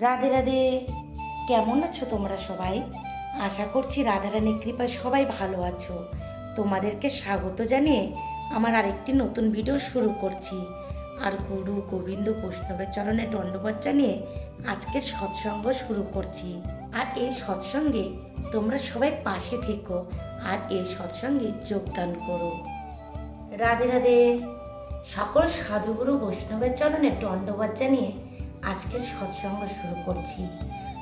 রাধে রাধে। কেমন আছো তোমরা সবাই? আশা করছি রাধারানীর কৃপায় সবাই ভালো আছো। তোমাদেরকে স্বাগত জানিয়ে আমার আরেকটি নতুন ভিডিও শুরু করছি। আর গুরু গোবিন্দ বৈষ্ণবের চরণে দণ্ডবোধ জানিয়ে আজকের সৎসঙ্গ শুরু করছি। আর এই সৎসঙ্গে তোমরা সবাই পাশে থেকো আর এই সৎসঙ্গে যোগদান করো। রাধে রাধে। সকল সাধুগুরু বৈষ্ণবের চরণে দণ্ডবাদ জানিয়ে আজকের সৎসঙ্গ শুরু করছি।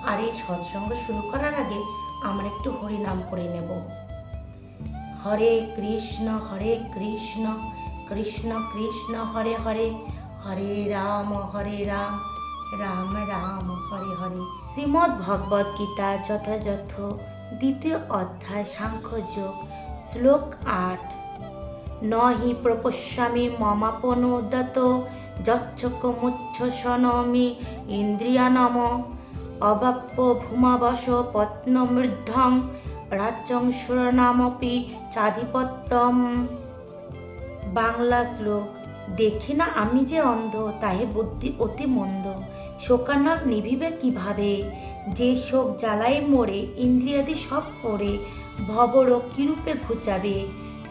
আর এই সৎসঙ্গ শুরু করার আগে আমরা একটু হরি নাম করে নেব। হরে কৃষ্ণ হরে কৃষ্ণ কৃষ্ণ কৃষ্ণ, হরে হরে হরে রাম হরে রাম রাম রাম, হরে হরে। শ্রীমদ্ ভগবদ গীতা যথাযথ, দ্বিতীয় অধ্যায় সাংখ্যযোগ শ্লোক আট। নহি প্রপশ্যামি মমাপনোদত যচ্ছকমুচ্ছসনমি ইন্দ্রিয়ানম অবাপ্য ভূমাবশ পত্নমৃদ্ধং রাজ্যং সুরনামপি চাধিপত্যম। বাংলা শ্লোক, দেখি না আমি যে অন্ধ, তাহে বুদ্ধি অতি মন্দ। শোকানল নিভিবে কীভাবে? যে শোক জ্বালাই মোড়ে ইন্দ্রিয়াদি সব পড়ে ভবরোগ কিরূপে ঘুচাবে?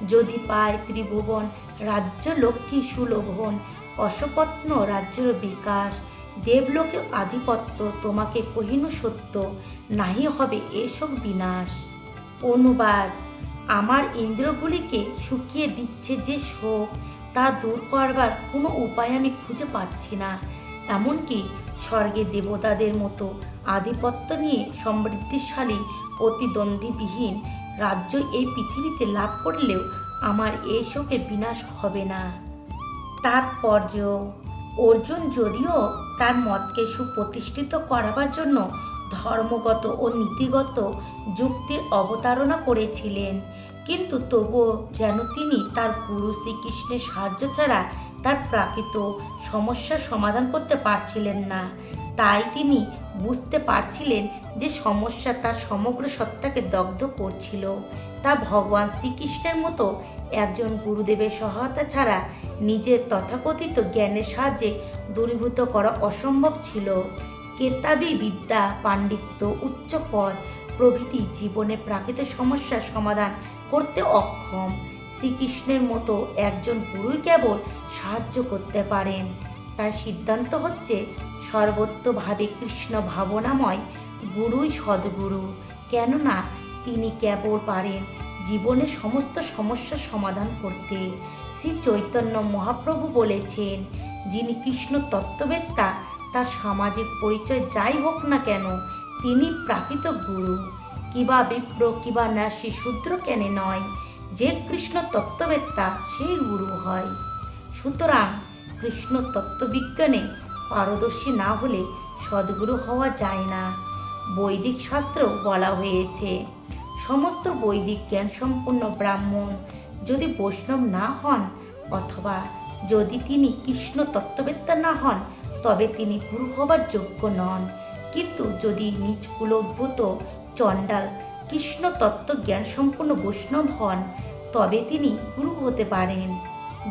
যদি পায় ত্রিভুবন, রাজ্য লক্ষ্মী সুলোভন অশপত্ন রাজ্যের বিকাশ, দেবলোকে আধিপত্য, তোমাকে কহিনু সত্য, নাহি হবে এসব বিনাশ। অনুবাদ, আমার ইন্দ্রগুলিকে শুকিয়ে দিচ্ছে যে শোক, তা দূর করবার কোনো উপায় আমি খুঁজে পাচ্ছি না। এমনকি স্বর্গে দেবতাদের মতো আধিপত্য নিয়ে সমৃদ্ধিশালী, প্রতিদ্বন্দ্বীবিহীন রাজ্য এই পৃথিবীতে লাভ করলেও আমার এই শোকের বিনাশ হবে না। তাৎপর্য। অর্জুন যদিও তার মতকে সুপ্রতিষ্ঠিত করাবার জন্য ধর্মগত ও নীতিগত যুক্তির অবতারণা করেছিলেন, কিন্তু তবুও যেন তিনি তার গুরু শ্রীকৃষ্ণের সাহায্য ছাড়া তার প্রাকৃত সমস্যার সমাধান করতে পারছিলেন না। তাই তিনি বুঝতে পারছিলেন যে সমস্যা তার সমগ্র সত্তাকে দগ্ধ করছিল। তা ভগবান শ্রীকৃষ্ণের মতো একজন গুরুদেবের সহায়তা ছাড়া নিজের তথাকথিত জ্ঞানের সাহায্যে দূরীভূত করা অসম্ভব ছিল। কেতাবি বিদ্যা, পাণ্ডিত্য, উচ্চ পদ প্রভৃতি জীবনে প্রাকৃত সমস্যার সমাধান করতে অক্ষম। শ্রীকৃষ্ণের মতো একজন গুরুই কেবল সাহায্য করতে পারেন। তার সিদ্ধান্ত হচ্ছে সর্বত্রভাবে কৃষ্ণ ভাবনাময় গুরুই সদ্গুরু। কেননা তিনি কেবল পারেন জীবনে সমস্ত সমস্যার সমাধান করতে। শ্রী চৈতন্য মহাপ্রভু বলেছেন, যিনি কৃষ্ণ তত্ত্ববেত্তা, তার সামাজিক পরিচয় যাই হোক না কেন, তিনি প্রাকৃত গুরু। কিবা বিপ্র, কিবা ন্যাসী শূদ্র কেনে নয়, যে কৃষ্ণ তত্ত্ববেত্তা, সেই গুরু হয়। সুতরাং কৃষ্ণ তত্ত্ববিজ্ঞানে পারদর্শী না হলে সদ্গুরু হওয়া যায় না। বৈদিক শাস্ত্রেও বলা হয়েছে, সমস্ত বৈদিক জ্ঞান সম্পন্ন ব্রাহ্মণ যদি বৈষ্ণব না হন অথবা যদি তিনি কৃষ্ণ তত্ত্ববেত্তা না হন, তবে তিনি গুরু হবার যোগ্য নন। কিন্তু যদি নিজ কুলোদ্ভূত চণ্ডাল কৃষ্ণ তত্ত্ব জ্ঞান সম্পন্ন বৈষ্ণব হন, তবে তিনি গুরু হতে পারেন।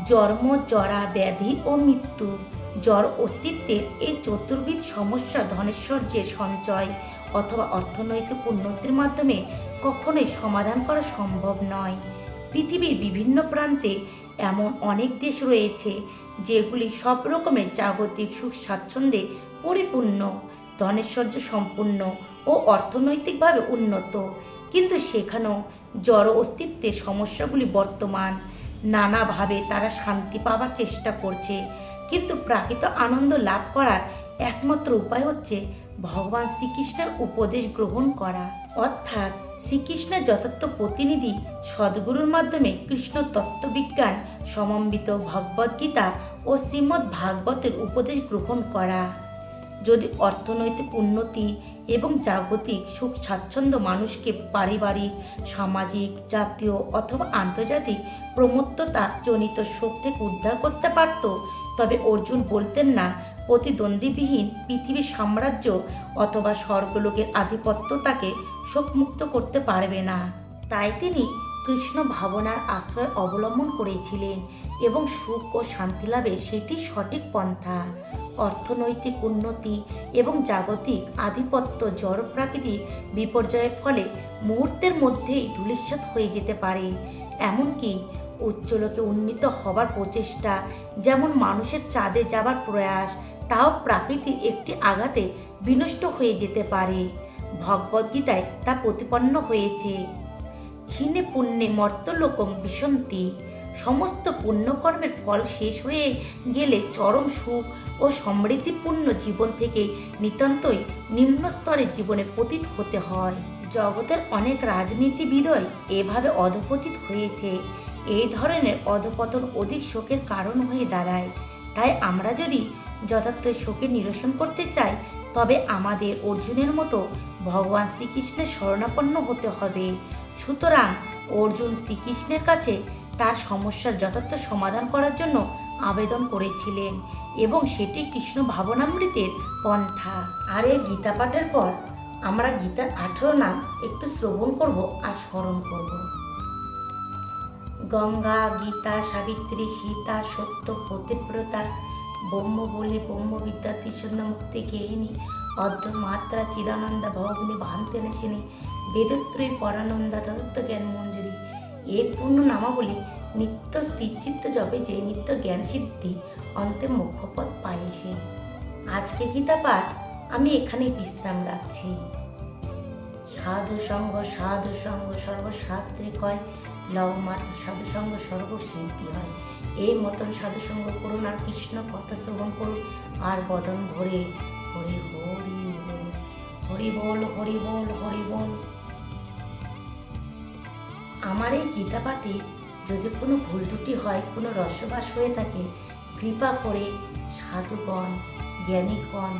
জন্ম, জরা, ব্যাধি ও মৃত্যু। জ্বর অস্তিত্বের এই চতুর্বিধ সমস্যা ধনেশ্বর্যের সঞ্চয় অথবা অর্থনৈতিক উন্নতির মাধ্যমে কখনোই সমাধান করা সম্ভব নয়। পৃথিবীর বিভিন্ন প্রান্তে এমন অনেক দেশ রয়েছে যেগুলি সব রকমের জাগতিক সুখ স্বাচ্ছন্দ্যে পরিপূর্ণ, ধনেশ্বর্য সম্পূর্ণ ও অর্থনৈতিকভাবে উন্নত। কিন্তু সেখানেও জড় অস্তিত্বের সমস্যাগুলি বর্তমান। নানাভাবে তারা শান্তি পাওয়ার চেষ্টা করছে। কিন্তু প্রাকৃত আনন্দ লাভ করার একমাত্র উপায় হচ্ছে ভগবান শ্রীকৃষ্ণের উপদেশ গ্রহণ করা। অর্থাৎ শ্রীকৃষ্ণের যথার্থ প্রতিনিধি সদ্গুরুর মাধ্যমে কৃষ্ণ তত্ত্ববিজ্ঞান, সমন্বিত ভগবদ্গীতা ও শ্রীমদ্ ভাগবতের উপদেশ গ্রহণ করা। যদি অর্থনৈতিক উন্নতি এবং জাগতিক সুখ স্বাচ্ছন্দ্য মানুষকে পারিবারিক, সামাজিক, জাতীয় অথবা আন্তর্জাতিক প্রমত্ততা জনিত শোক থেকে উদ্ধার করতে পারত। তবে অর্জুন বলতেন না, প্রতিদ্বন্দ্বীবিহীন পৃথিবীর সাম্রাজ্য অথবা স্বর্গলোকের আধিপত্য তাকে শোকমুক্ত করতে পারবে না। তাই তিনি কৃষ্ণ ভাবনার আশ্রয় অবলম্বন করেছিলেন এবং সুখ ও শান্তি লাভে সেটি সঠিক পন্থা। অর্থনৈতিক উন্নতি এবং জাগতিক আধিপত্য জড় প্রাকৃতিক বিপর্যয়ের ফলে মুহূর্তের মধ্যেই ধূলিসাৎ হয়ে যেতে পারে। এমনকি উচ্চলোকে উন্নীত হবার প্রচেষ্টা, যেমন মানুষের চাঁদে যাবার প্রয়াস, তাও প্রাকৃতিক একটি আঘাতে বিনষ্ট হয়ে যেতে পারে। ভগবদ্গীতায় তা প্রতিপন্ন হয়েছে। ক্ষীণে পুণ্যে মর্তলোকম বিসন্তি সমস্ত পুণ্যকর্মের ফল শেষ হয়ে গেলে চরম সুখ ও সমৃদ্ধিপূর্ণ জীবন থেকে নিতান্তই নিম্ন স্তরের জীবনে পতিত হতে হয়। জগতের অনেক রাজনীতিবিদই এভাবে অধপতিত হয়েছে। এই ধরনের অধপতন অধিক শোকের কারণ হয়ে দাঁড়ায়। তাই আমরা যদি যথার্থ শোকের নিরসন করতে চাই, তবে আমাদের অর্জুনের মতো ভগবান শ্রীকৃষ্ণের শরণাপন্ন হতে হবে। সুতরাং অর্জুন শ্রীকৃষ্ণের কাছে তার সমস্যার যথার্থ সমাধান করার জন্য আবেদন করেছিলেন এবং সেটি কৃষ্ণ ভাবনামৃতের পন্থা। আর এই গীতা পাঠের পর আমরা গীতার আঠেরো নাম একটু শ্রবণ করব আর স্মরণ করব। গঙ্গা, গীতা, সাবিত্রী, সীতা, সত্য, পতিব্রতা, ব্রহ্ম বলে ব্রহ্ম বিদ্যা ত্রিসন্ধ মুক্তি গেহিনী অর্ধ মাত্রা, চিদানন্দা, ভগ্নি ভান্তে নাশিনী বেদত্রী পরানন্দা তত্ত্ব জ্ঞান, মঞ্জুরি এই পূর্ণ নামাবলী নিত্য স্থিরচিত্ত জবে যে নিত্য জ্ঞান সিদ্ধি অন্তে মুখ্যপদ পায় সে। আজকে গীতা পাঠ আমি এখানে বিশ্রাম রাখছি। সাধু সঙ্গ সাধু সঙ্গ সর্বশাস্ত্রে কয়, লও মাত্র সাধু সঙ্গ সর্বসিদ্ধি হয়। এই মতন সাধু সঙ্গ করুন আর কৃষ্ণ কথা শ্রবণ করুন, আর বদন ভরে হরি হরি হরি বল হরি বল হরি বল। আমার এই গীতা পাঠে যদি কোনো ভুল ত্রুটি হয়, কোনো রসবাস হয়ে থাকে, কৃপা করে সাধুগণ, জ্ঞানীগণ,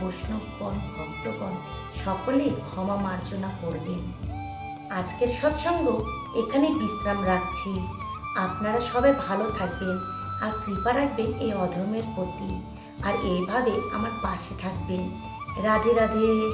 বৈষ্ণবগণ, ভক্তগণ সকলে ক্ষমা মার্জনা করবেন। আজকের সৎসঙ্গ এখানে বিশ্রাম রাখছি। আপনারা সবাই ভালো থাকবেন আর কৃপা রাখবেন এই অধর্মের প্রতি। আর এইভাবে আমার পাশে থাকবেন। রাধে রাধে।